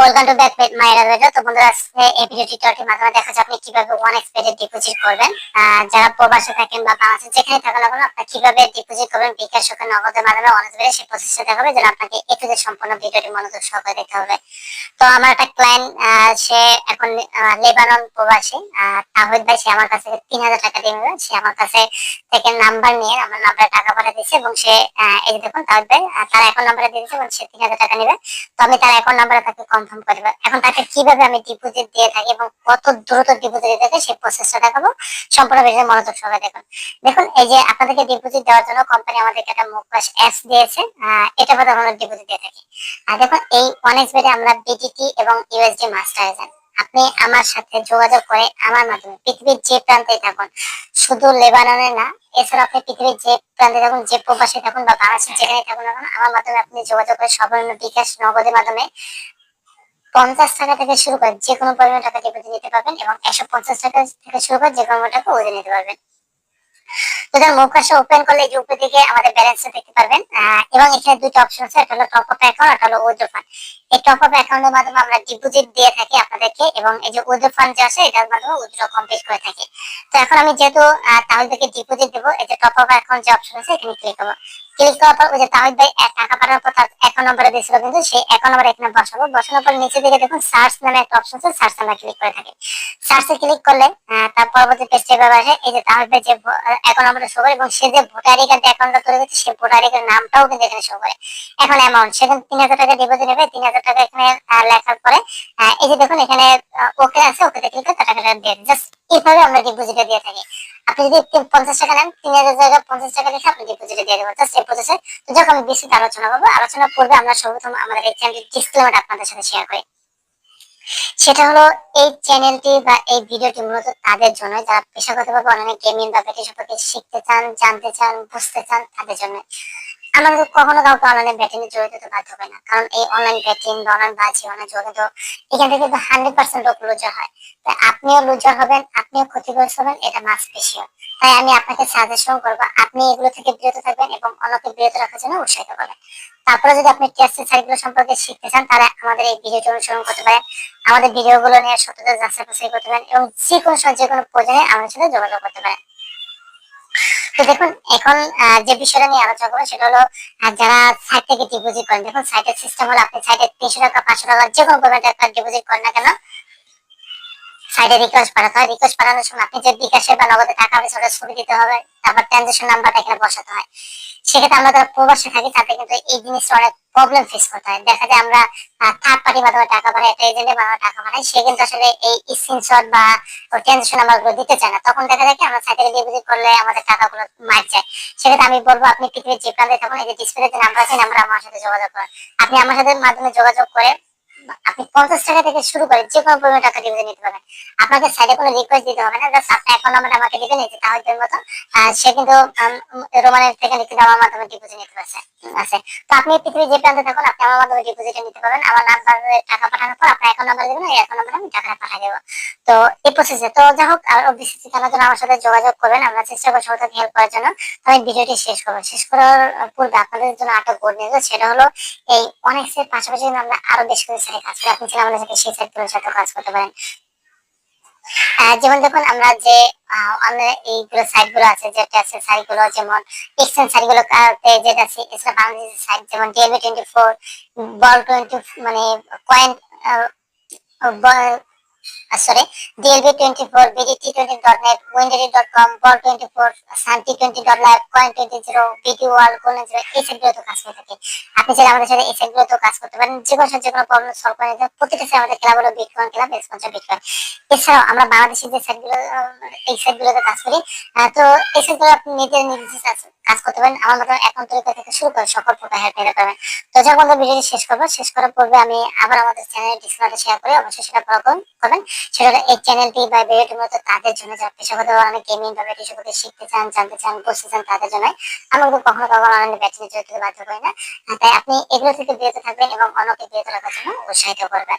Welcome to back with my Raja তো বন্ধুরা আজকে এই ভিডিও টিউটোরিয়ালটির মাধ্যমে দেখা যাবে আপনি কীভাবে ওয়ান এক্সপেডে ডিপোজিট করবেন। যারা প্রবাসে থাকেন বা বাংলাদেশে যেখানে থাকেন না কেন আপনি কীভাবে ডিপোজিট করবেন, বিকাশ সঙ্গে নগদের মাধ্যমে ওয়ান এক্সপেডে সেই প্রসেসটা দেখাবে, যেন আপনাকে এ টু জেড সম্পূর্ণ ভিডিওটি মনোযোগ সহকারে দেখতে হবে। তো আমার একটা ক্লায়েন্ট সে এখন লেবানন প্রবাসী। তাহিদ ভাই, সে আমার কাছে তিন হাজার টাকা দিয়ে নেবে। সে আমার কাছে থেকে নাম্বার নিয়ে আমার নাম্বারে টাকা পাঠিয়ে দিয়েছে এবং সে এই যে দেখুন তাহিদ ভাই তার এখন নাম্বারে দিয়ে দিয়েছে এবং সে তিন হাজার টাকা নেবে। তো আমি তার অ্যাকাউন্ট নাম্বারে তাকে কনফার্ম করে দেবো। এখন তাকে কীভাবে আমি ডিপোজিট দিয়ে থাকি এবং কত দ্রুত ডিপোজিট দিয়ে থাকি সেই প্রসেসটা দেখাবো। সম্পূর্ণ বিষয়ে মনোযোগ সহকারে দেখুন। দেখুন, এই যে আপনাদেরকে ডিপোজিট দেওয়ার জন্য কোম্পানি আমাদেরকে একটা মুখবাস অ্যাপস দিয়েছে। এটা মধ্যে আমরা ডিপোজিট দিয়ে থাকি। আর দেখুন, এই অনেক্স বেডে আমরা বিটিটি এবং ইউএসডি মাস্টার এজেন্ট আপনি আমার সাথে যোগাযোগ করে আমার মাধ্যমে পৃথিবীর যে প্রান্তে থাকুন, শুধু লেবাননে না এছাড়া আপনি পৃথিবীর যে প্রান্তে থাকুন, যে প্রবাসী থাকুন বা বাংলাদেশের যেখানে থাকুন আমার মাধ্যমে আপনি যোগাযোগ করে সর্বনিম্ন বিকাশ নগদের মাধ্যমে পঞ্চাশ টাকা থেকে শুরু করে যে কোনো পরিমাণ টাকা ডিপোজিট নিতে পারবেন এবং একশো পঞ্চাশ টাকা থেকে শুরু করে যে কোনো টাকা ওদের নিতে পারবেন। ওপেন করলে উপর দিকে আমাদের ব্যালেন্স দেখতে পারবেন। এবং এখানে অপশন আছে, একটা হলো টপ অ্যাকাউন্ট একটা হলো উইথড্র ফান্ড এই টপ অ্যাকাউন্টের মাধ্যমে আমরা ডিপোজিট দিয়ে থাকি আপনাদেরকে এবং এই যে উইথড্র ফান্ড যে আছে এটার মাধ্যমে উইথড্র কমপ্লিট করে থাকি। তো এখন আমি যেহেতু তাহলে থেকে ডিপোজিট দেবো, এই যে টপ আপ অ্যাকাউন্ট যে অপশন আছে, এখানে ক্লিক করব। ক্লিক করার পর ওই যে তাহিদ ভাই এক টাকা পাঠানোর পর তার অ্যাকাউন্ট নম্বরে দিয়েছিল কিন্তু সেই অ্যাকাউন্ট নম্বর এখানে বসাবো বসানোর পর নিচে দিকে দেখুন সার্চ নামে একটা অপশন আছে সার্চ আমরা ক্লিক করে থাকি। সার্চে ক্লিক করলে তার পরবর্তী পেজটা এভাবে আসে। এই যে তাহিদ ভাই যে অ্যাকাউন্ট নম্বরটা শো করে এবং সে যে ভোটার আই কার্ড অ্যাকাউন্টটা তৈরি করছে সেই ভোটার আই কার্ড নামটাও কিন্তু এখানে শো করে। এখন অ্যামাউন্ট সেখানে তিন হাজার টাকা ডিপোজিট নেবে, তিন হাজার টাকা এখানে লেখার পরে এই যে দেখুন এখানে ওকে আছে ওকে ক্লিক করে টাকাটা দিয়ে জাস্ট এইভাবে আমরা ডিপোজিটে দিয়ে থাকি। আপনি যদি পঞ্চাশ টাকা নেন, তিন হাজার জায়গায় পঞ্চাশ টাকা লিখে আপনি ডিপোজিটে দিয়ে দেবেন জাস্ট এই প্রসেসে তো যখন আমি বিস্তৃত আলোচনা করব, আলোচনা পূর্বে আমরা সর্বপ্রথম আমাদের এই চ্যানেলটির ডিসক্লেমার আপনাদের সাথে শেয়ার করি। সেটা হলো, এই চ্যানেলটি বা এই ভিডিওটি মূলত তাদের জন্য যারা পেশাগতভাবে অনলাইনে গেমিং বা ব্যাটারি সম্পর্কে শিখতে চান, জানতে চান, বুঝতে চান, তাদের জন্য আমাদের কখনো কাউকে অনলাইনে ব্যাটিং জড়িত হতে বাধ্য হবে না। কারণ এই অনলাইন ব্যাটিং বা অনলাইন বাজি অনেক জড়িত এখান থেকে হান্ড্রেড পার্সেন্ট লোক লুজার হয়। তাই আপনিও লুজার হবেন, আপনিও ক্ষতিগ্রস্ত হবেন, এটা মাস বেশিও তাই আমি আপনাকে সাজেশন করব, আপনি এগুলো থেকে বিরত থাকবেন এবং অন্যকে বিরত রাখার জন্য উৎসাহিত করবেন। তারপরে যদি আপনি টেস্টের সাইটগুলো সম্পর্কে শিখতে চান, তাহলে আমাদের এই ভিডিওটি অনুসরণ করতে পারেন। আমাদের ভিডিওগুলো নিয়ে সত্যতা যাচাই করতে পারেন এবং যে কোনো সময় যে কোনো প্রয়োজনে আমাদের সাথে যোগাযোগ করতে পারেন। তো দেখুন, এখন যে বিষয়টা নিয়ে আলোচনা করব সেটা হলো যারা সাইট থেকে ডিপোজিট করেন, দেখুন সাইটের সিস্টেম হলো আপনি সাইটে তিনশো টাকা, পাঁচশো টাকা যে কোনো একটা ডিপোজিট করেন না কেন সাইটে রিকোয়েস্ট পাঠাতে হয়। রিকোয়েস্ট পাঠানোর সময় আপনি যে বিকাশে বা নগদে টাকা ছবি দিতে হবে, তারপর ট্রানজেকশন নাম্বারটা এখানে বসাতে হয়। সেক্ষেত্রে আমরা যারা প্রবাসে থাকি, তাতে কিন্তু এই জিনিসটা অনেক প্রবলেম ফেস করতে হয়। দেখা যায় আমরা থার্ড পার্টি মাধ্যমে টাকা পাঠাই, একটা এজেন্টের মাধ্যমে টাকা পাঠাই, সে কিন্তু আসলে এই স্ক্রিনশট বা ট্রানজেকশন নাম্বারগুলো দিতে চায় না। তখন দেখা যায় কি, আমরা সাইটে ডিপোজিট করলে আমাদের টাকাগুলো মার যায়। সেক্ষেত্রে আমি বলব, আপনি পৃথিবীর যে প্রান্তে থাকুন, এই যে ডিসপ্লেতে নাম্বার আছে নাম্বার আমার সাথে যোগাযোগ করেন। আপনি আমার সাথে মাধ্যমে যোগাযোগ করে আপনি পঞ্চাশ টাকা থেকে শুরু করে যে কোনো পরিমাণ টাকা নিতে পারবেন। আপনাকে সাইডে কোনো রিকোয়েস্ট দিতে হবে না জাস্ট আপনার অ্যাকাউন্ট আমাকে দিবেন, এই মতো সে কিন্তু রোমানের থেকে মাধ্যমে ডিপোজিট নিতে পারছে আছে। তো আপনি যে প্রান্তে থাকুন, আপনি আমার মাধ্যমে ডিপোজিট নিতে পারবেন। আমার টাকা পাঠানোর পর আপনার অ্যাকাউন্ট দিবেন অ্যাকাউন্ট আমি টাকাটা পাঠিয়ে দেবো। তো এই প্রসেসে তো হোক, আর বিশেষ জানার জন্য আমার সাথে যোগাযোগ করবেন, আমরা চেষ্টা করব সবাইকে হেল্প করার জন্য। তো আমি ভিডিওটি শেষ করব। শেষ করার পূর্বে আপনাদের জন্য আটক করে নিয়ে সেটা হলো এই অনেক পাশাপাশি আমরা আরও বেশ যেমন দেখুন আমরা যে আহ, এইগুলো সাইটগুলো আছে যেটা আছে সাইটগুলো যেমন এক্সচেঞ্জ সাইটগুলো যেটা আছে এছাড়া বাংলাদেশের সাইট যেমন টোয়েন্টি ফোর বল টোয়েন্টি মানে coin sorry DLB twenty four BDT twenty dot net উইন্ডারি dot com ball twenty four Shanti twenty dot live coin twenty zero BD wall colon zero এই সাইটগুলো তো কাজ করে থাকে। আপনি চাইলে আমাদের সাথে এই সাইটগুলো তো কাজ করতে পারেন। যে কোনো যে কোনো প্রবলেম সলভ করে নিতে প্রতিটা সাথে আমাদের ক্লাব হলো বিটকয়েন ক্লাব স্পন্সর বিটকয়েন এছাড়াও আমরা বাংলাদেশের যে সাইটগুলো এই সাইটগুলোতে কাজ করি। তো এই সাইটগুলো আপনি নিজের নিজে কাজ- করতে পারেন, আমার মতো অ্যাকাউন্ট তৈরি করে থেকে শুরু করে সকল প্রকার হেল্প নিতে পারবেন। তো যখন আমরা ভিডিওটি শেষ করব। শেষ করার পূর্বে আমি আবার আমাদের চ্যানেল ডিসপ্লেতে শেয়ার করি। অবশ্যই সেটা ফলো করবেন। সেটা এই চ্যানেলটি বা ভিডিওটি মূলত তাদের জন্য, যারা পেশাগত অনেক গেমিং বা ব্যাটারি সম্পর্কে শিখতে চান, জানতে চান, বুঝতে চান তাদের জন্য। আমরা কিন্তু কখনো কখনো অনলাইনে ব্যাটারি জড়িত বাধ্য করি না। তাই আপনি এগুলো থেকে বিরত থাকবেন এবং অন্যকে বিরত রাখার জন্য উৎসাহিত করবেন।